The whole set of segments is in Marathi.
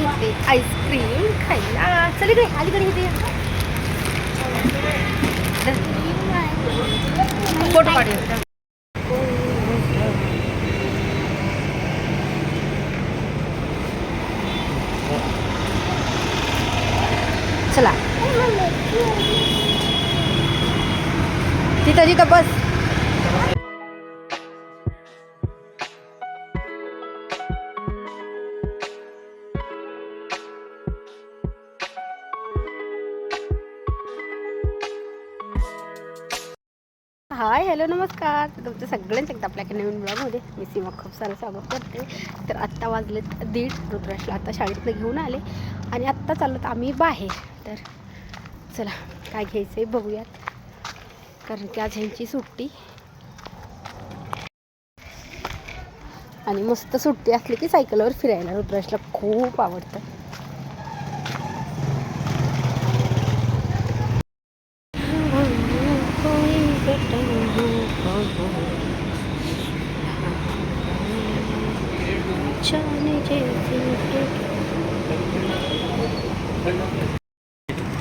घेतले आईस्क्रीम खायला. चल इकडे अलीकडे घेते फोटो काढूया चला. तिथं तिथं बस हाय हॅलो नमस्कार. तुमचं सगळ्यांचं एकदा आपल्या नवीन ब्लॉगमध्ये मी सीमा खूप सारं स्वागत करते. तर आत्ता वाजलेत दीड रुद्राशला आत्ता शाळेतनं घेऊन आले. आणि आत्ता चालत आम्ही बाहेर. तर चला काय घ्यायचं आहे बघूयात. कारण की आज ह्यांची सुट्टी. आणि मस्त सुट्टी असली की सायकलवर फिरायला रुद्राशला खूप आवडतं.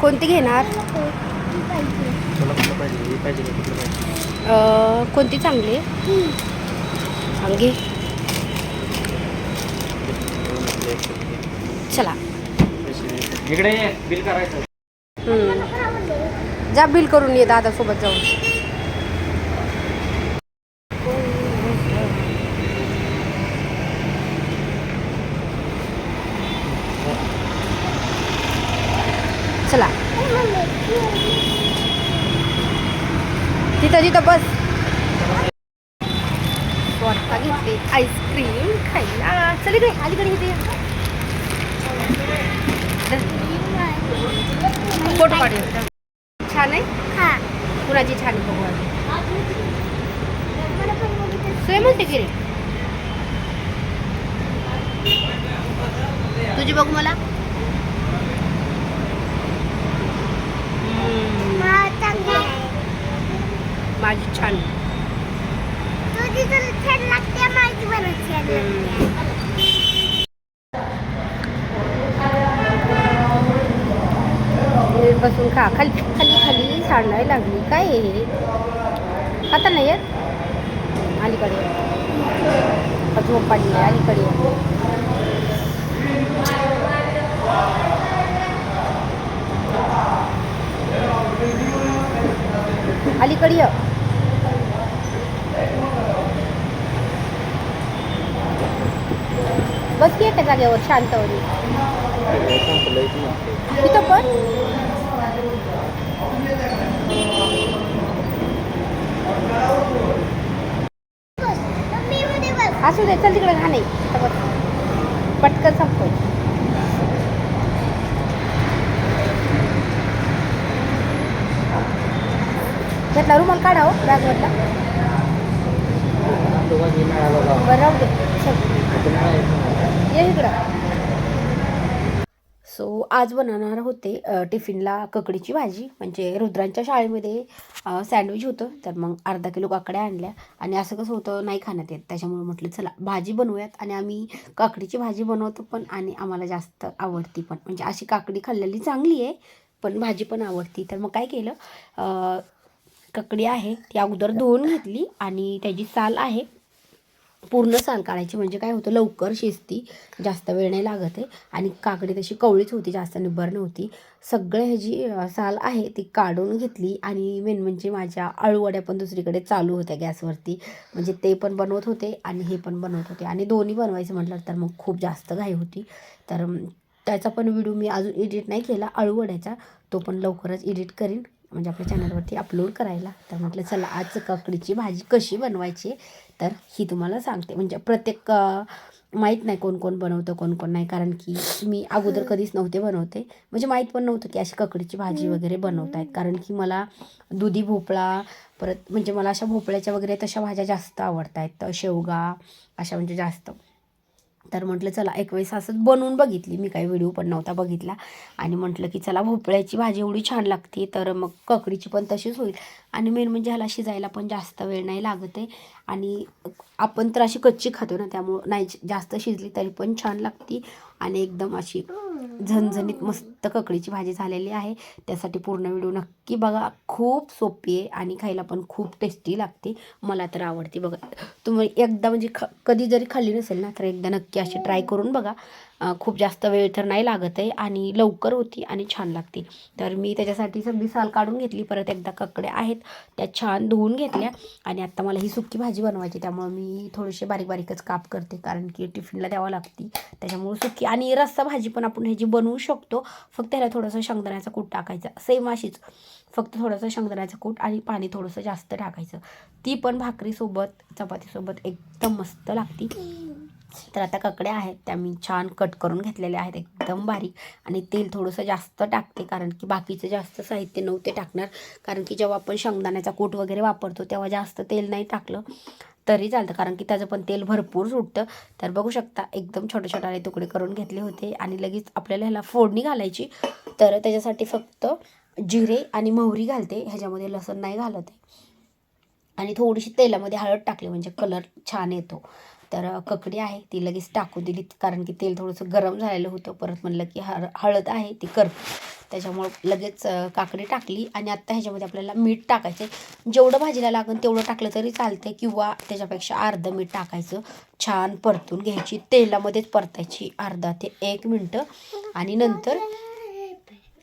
कोणती घेणार? कोणती चांगली? आहे सांगे चला. इकडे बिल करायचं. जा बिल करून ये दादा सोबत जाऊन. चला. तिथं तिथं बस. स्वतः घेतली आईस्क्रीम खायला. चल इकडे अलीकडे घेते फोटो काढूया छान आहे? कुणाची छान बघू म्हणते की रे? तुझी बघू मला? माझी छान. बसून खा. खाली खाली खाली सांडायला लागली. काय हे? आता नाही येत? अलीकडे झोप पडली आहे, अलीकडे. अलीकडे मोठ्या जागेवर शांतवरी संपलंय तिथं पण? असू दे चल तिकडे घाणे पटकन संपव घेतला रुमाल काढा हो बॅगवरला दोघा बरं राहू दे. ये इकडं. सो आज बनवणार होते टिफिनला ककडीची भाजी. म्हणजे रुद्रांच्या शाळेमध्ये सँडविच होतं. तर मग अर्धा किलो काकड्या आणल्या. आणि असं कसं होतं नाही खाण्यात येत. त्याच्यामुळे म्हटलं चला भाजी बनवूयात. आणि आम्ही काकडीची भाजी बनवतो पण आणि आम्हाला जास्त आवडती पण. म्हणजे अशी काकडी खाल्लेली चांगली आहे पण भाजी पण आवडती. तर मग काय केलं ककडी आहे ती अगोदर धुवून घेतली. आणि त्याची साल आहे पूर्ण साल काढायची म्हणजे काय होतं लवकर शिजती जास्त वेळ नाही लागत आहे. आणि काकडी तशी कवळीच होती जास्त निब्बर नव्हती. सगळं ह्याची साल आहे ती काढून घेतली आणि मेन म्हणजे माझ्या अळूवड्या पण दुसरीकडे चालू होत्या गॅसवरती. म्हणजे ते पण बनवत होते आणि हे पण बनवत होते. आणि दोन्ही बनवायचं म्हटलं तर मग खूप जास्त घाई होती. तर त्याचा पण व्हिडिओ मी अजून एडिट नाही केला. अळूवड्याचा तो पण लवकरच एडिट करीन. म्हणजे आपल्या चॅनलवरती अपलोड करायला. तर म्हटलं चला आज काकडीची भाजी कशी बनवायची? तर ही तुम्हाला सांगते. म्हणजे प्रत्येक माहीत नाही कोण कोण बनवतं कोण कोण नाही. कारण की मी अगोदर कधीच नव्हते बनवते. म्हणजे माहीत पण नव्हतं की अशी ककडीची भाजी वगैरे बनवतायत. कारण की मला दुधी भोपळा परत म्हणजे मला अशा भोपळ्याच्या वगैरे तशा भाज्या जास्त आवडत आहेत शेवगा अशा म्हणजे जास्त. तर म्हटलं चला एक वेळेस असंच बनवून बघितली. मी काही व्हिडिओ पण नव्हता बघितला. आणि म्हटलं की चला भोपळ्याची भाजी एवढी छान लागते तर मग ककडीची पण तशीच होईल. आणि मेन म्हणजे ह्याला शिजायला पण जास्त वेळ नाही लागत आहे. आणि आपण तर अशी कच्ची खातो ना त्यामुळं नाही जास्त शिजली तरी पण छान लागते. आणि एकदम अशी झणझणीत मस्त ककडीची भाजी झालेली आहे. त्यासाठी पूर्ण व्हिडिओ नक्की बघा. खूप सोपी आहे आणि खायला पण खूप टेस्टी लागते. मला तर आवडते बघा. तुम्ही एकदा म्हणजे ख कधी जरी खाल्ली नसेल ना तर एकदा नक्की अशी ट्राय करून बघा. खूप जास्त वेळ तर नाही लागत आहे आणि लवकर होती आणि छान लागते. तर मी त्याच्यासाठी सगळी साल काढून घेतली परत एकदा ककड्या आहेत त्या छान धुवून घेतल्या आणि आत्ता मला ही सुकी भाजी बनवायची त्यामुळं मी थोडेसे बारीक बारीकच काप करते कारण की टिफिनला द्यावं लागते. त्याच्यामुळे सुकी आणि रस्सा भाजी पण आपण ह्याची बनवू शकतो फक्त ह्याला थोडंसं शेंगदाण्याचा कूट टाकायचा. सेम अशीच फक्त थोडंसं शेंगदाण्याचं कूट आणि पाणी थोडंसं जास्त टाकायचं. ती पण भाकरीसोबत चपातीसोबत एकदम मस्त लागते. तर आता ककड्या आहेत त्या मी छान कट करून घेतलेल्या आहेत एकदम बारीक. आणि तेल थोडंसं जास्त टाकते कारण की बाकीचं जास्त साहित्य नव्हते टाकणार. कारण की जेव्हा आपण शेंगदाण्याचा कूट वगैरे वापरतो तेव्हा जास्त तेल नाही टाकलं तरी चालतं. कारण की त्याचं पण तेल भरपूर सुटतं. तर बघू शकता एकदम छोटे छोटाले तुकडे करून घेतले होते. आणि लगेच आपल्याला ह्याला फोडणी घालायची. तर त्याच्यासाठी फक्त जिरे आणि मोहरी घालते. ह्याच्यामध्ये लसण नाही घालत आहे. आणि थोडीशी तेलामध्ये हळद टाकली म्हणजे कलर छान येतो. तर ककडी आहे ती लगेच टाकू दिली. कारण की तेल थोडंसं गरम झालेलं होतं. परत म्हणलं की हळ हळद आहे ती कर. त्याच्यामुळं लगेच काकडी टाकली. आणि आत्ता ह्याच्यामध्ये आपल्याला मीठ टाकायचं आहे जेवढं भाजीला लागेल तेवढं टाकलं तरी चालते किंवा त्याच्यापेक्षा अर्धं मीठ टाकायचं. छान परतून घ्यायची. तेलामध्येच परतायची. अर्धा ते एक मिनटं. आणि नंतर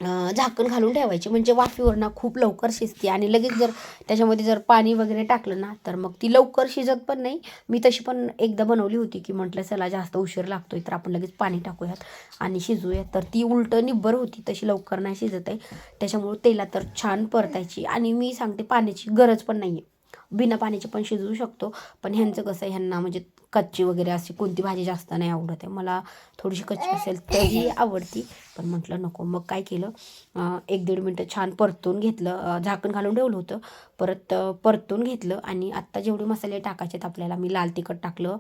झाकण घालून ठेवायची. म्हणजे वाफेवर ना खूप लवकर शिजते आणि लगेच जर त्याच्यामध्ये जर पाणी वगैरे टाकलं ना तर मग ती लवकर शिजत पण नाही. मी तशी पण एकदा बनवली होती की म्हटलं चला जास्त उशीर लागतोय तर आपण लगेच पाणी टाकूयात आणि शिजूयात. तर ती उलटं निब्बर होती तशी लवकर नाही शिजत आहे. त्याच्यामुळे तेला तर छान परतायची आणि मी सांगते पाण्याची गरज पण नाही आहे बिना पाण्याची पण शिजवू शकतो. पण ह्यांचं कसं आहे ह्यांना म्हणजे कच्ची वगैरे अशी कोणती भाजी जास्त नाही आवडत आहे. मला थोडीशी कच्ची असेल तरी आवडती पण म्हटलं नको. मग काय केलं एक दीड मिनटं छान परतून घेतलं झाकण घालून ठेवलं होतं. परत परतून घेतलं आणि आत्ता जेवढे मसाले टाकायचे आहेत आपल्याला मी लाल तिखट टाकलं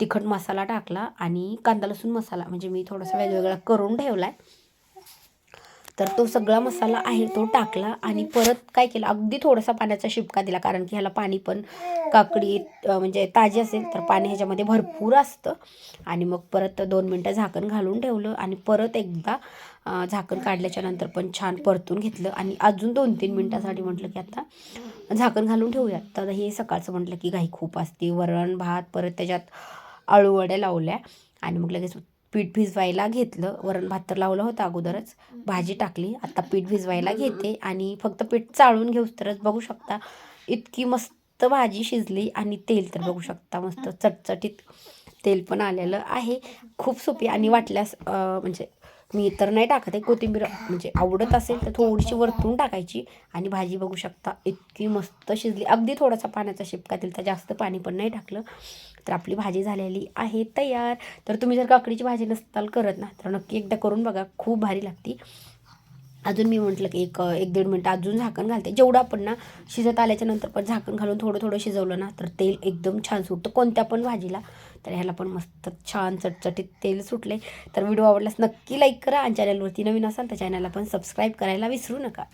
तिखट मसाला टाकला आणि कांदा लसूण मसाला म्हणजे मी थोडासा वेगवेगळा करून ठेवला आहे तर तो सगळा मसाला आहे तो टाकला आणि परत काय केलं अगदी थोडासा पाण्याचा शिपका दिला कारण की ह्याला पाणी पण काकडी म्हणजे ताजी असेल तर पाणी ह्याच्यामध्ये भरपूर असतं. आणि मग परत दोन मिनटं झाकण घालून ठेवलं आणि परत एकदा झाकण काढल्याच्या नंतर पण छान परतून घेतलं. आणि अजून दोन तीन मिनटासाठी म्हटलं की आता झाकण घालून ठेवूयात. तर हे सकाळचं म्हटलं की घाई खूप असते वरण भात परत त्याच्यात आळूवड्या लावल्या आणि मग लगेच पीठ भिजवायला घेतलं. वरण भात तर लावलं होतं अगोदरच. भाजी टाकली. आता पीठ भिजवायला घेते आणि फक्त पीठ चाळून घेऊस तरच बघू शकता. इतकी मस्त भाजी शिजली आणि तेल तर बघू शकता. मस्त चटचटीत तेल पण आलेलं आहे. खूप सोपी आणि वाटल्यास म्हणजे मी तर नाही टाकत आहे. कोथिंबीर म्हणजे आवडत असेल तर थोडीशी वरतून टाकायची आणि भाजी बघू शकता. इतकी मस्त शिजली. अगदी थोडासा पाण्याचा शिपका दिला तर जास्त पाणी पण नाही टाकलं. तर आपली भाजी झालेली आहे तयार. तर तुम्ही जर काकडीची भाजी नसताल करत ना तर नक्की एकदा करून बघा. खूप भारी लागते. अजून मी म्हटलं की एक एक दीड मिनटं अजून झाकण घालते. जेवढं आपण ना शिजत आल्याच्यानंतर पण झाकण घालून थोडं थोडं शिजवलं ना तर तेल एकदम छान सुटतं. कोणत्या पण भाजीला. तर ह्याला पण मस्त छान चटचटीत तेल सुटले. तर व्हिडिओ आवडल्यास नक्की लाईक करा आणि चॅनलवरती नवीन असाल तर चॅनलला पण सबस्क्राईब करायला विसरू नका.